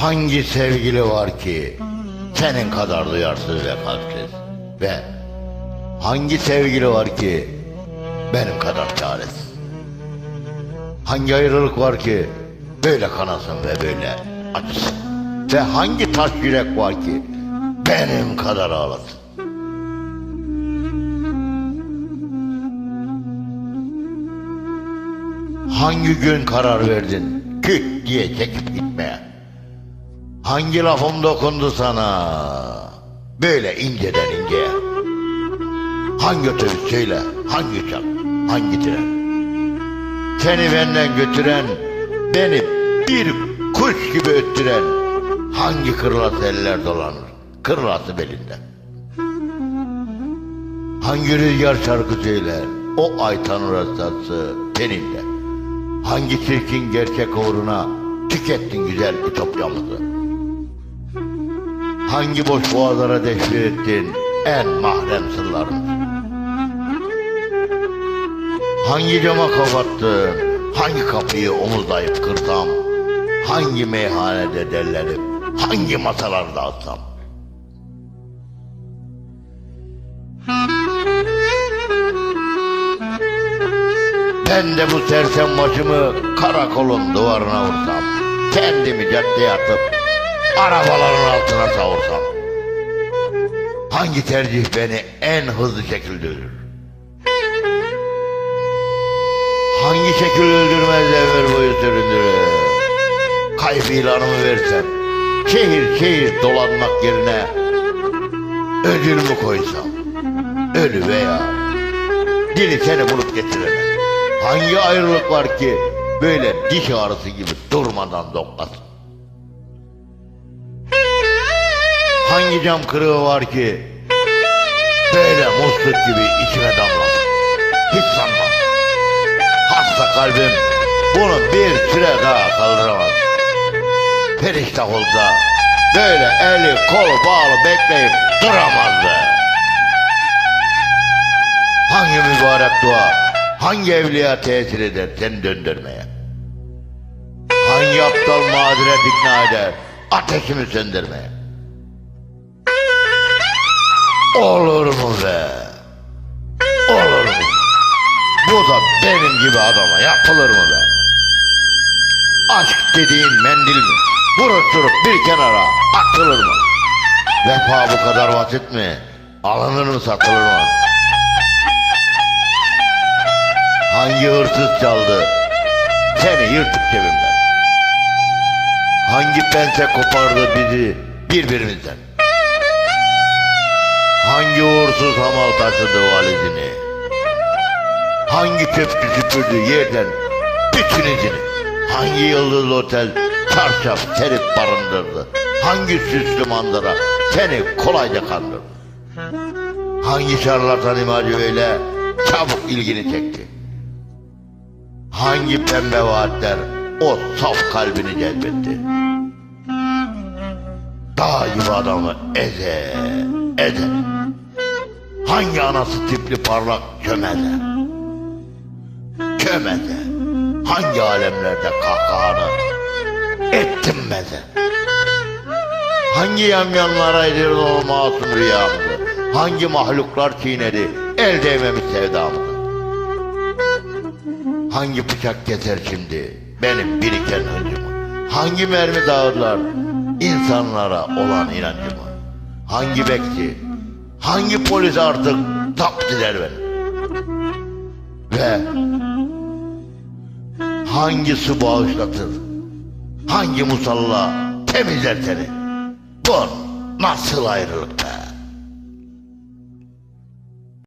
Hangi sevgili var ki senin kadar duyarsız ve kalpsiz? Ve hangi sevgili var ki benim kadar çaresiz? Hangi ayrılık var ki böyle kanasın ve böyle acısın? Ve hangi taş yürek var ki benim kadar ağlasın? Hangi gün karar verdin küt diye çekip gitmeye? Hangi lafım dokundu sana böyle inceden inceye? Hangi otobüs söyle, hangi uçak, hangi tren? Seni benden götüren, beni bir kuş gibi öttüren hangi kırlası eller dolanır, kırlası belinde? Hangi rüzgar şarkı söyler, o ay tanır rastası teninde? Hangi çirkin gerçek uğruna tükettin güzel ütopyamızı? Hangi boş boğazlara deşir ettin en mahrem sırlarımızı? Hangi cama kapattın, hangi kapıyı omuzlayıp kırsam? Hangi meyhanede dellenip, hangi masalarda dağıtsam? Ben de bu sersem başımı karakolun duvarına vursam. Kendimi caddeye atıp arabaların altına savursam. Hangi tercih beni en hızlı şekilde öldürür? Hangi şekil öldürmez ömür boyu süründürür? Kayıp ilanımı versem, şehir şehir dolanmak yerine ödül mü koysam? Ölü veya dili seni bulup getiremem. Hangi ayrılık var ki böyle diş ağrısı gibi durmadan doklasın? Hangi cam kırığı var ki böyle musluk gibi içime damlasın? Hiç sanmam. Hasta kalbim bunu bir süre daha kaldıramaz. Periştah olsa böyle eli kolu bağlı bekleyip duramazdı. Hangi mübarek dua, hangi evliya tesir eder seni döndürmeye? Hangi aptal mazeret ikna eder ateşimi söndürmeye? Olur mu be? Olur mu? Bu da benim gibi adama yapılır mı be? Aşk dediğin mendil mi? Buruşturup bir kenara atılır mı? Vefa bu kadar basit mi? Alınır mı satılır mı? Hangi hırsız çaldı? Seni yırtıp cebimden. Hangi pense kopardı bizi birbirimizden? Hangi uğursuz hamal taşıdı valizini? Hangi çöpçü süpürdü yerden bütün izini? Hangi yıldızlı otel çarşaf serip barındırdı? Hangi süslü manzara seni kolayca kandırdı? Hangi şarlatan imajı öyle çabuk ilgini çekti? Hangi pembe vaatler o saf kalbini cezbetti? Dağ gibi adamı eze, eze. Hangi anası tipli parlak çömeze? Çömeze. Hangi alemlerde kahkahanı ettim meze? Hangi yamyanlara edirdi o masum rüyamızı? Hangi mahluklar çiğnedi el değmemiş sevdamızı? Hangi bıçak keser şimdi benim biriken hıncımı? Hangi mermi dağırlar insanlara olan inancımı? Hangi bekçi, hangi polis artık tapt eder beni? Ve hangi su bağışlatır, hangi musalla temizler seni? Bu nasıl ayrılık be?